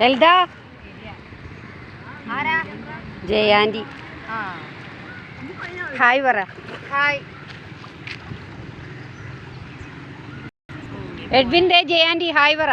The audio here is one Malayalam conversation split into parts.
ലളിതാ ജയാന്റി ഹായ് പറ. ഹായ്. എഡ്വിന്റെ ജയാന്റി ഹായ് പറ.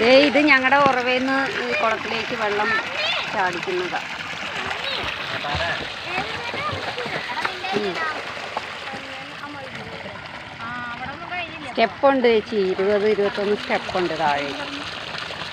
ദേ ഇത് ഞങ്ങളുടെ ഉറവേന്ന് ഈ കുളത്തിലേക്ക് വെള്ളം ചാടിക്കുന്നതാണ് സ്റ്റെപ്പുണ്ട് ചേച്ചി ഇരുപത് ഇരുപത്തൊന്ന് സ്റ്റെപ്പുണ്ട് താഴേക്ക്.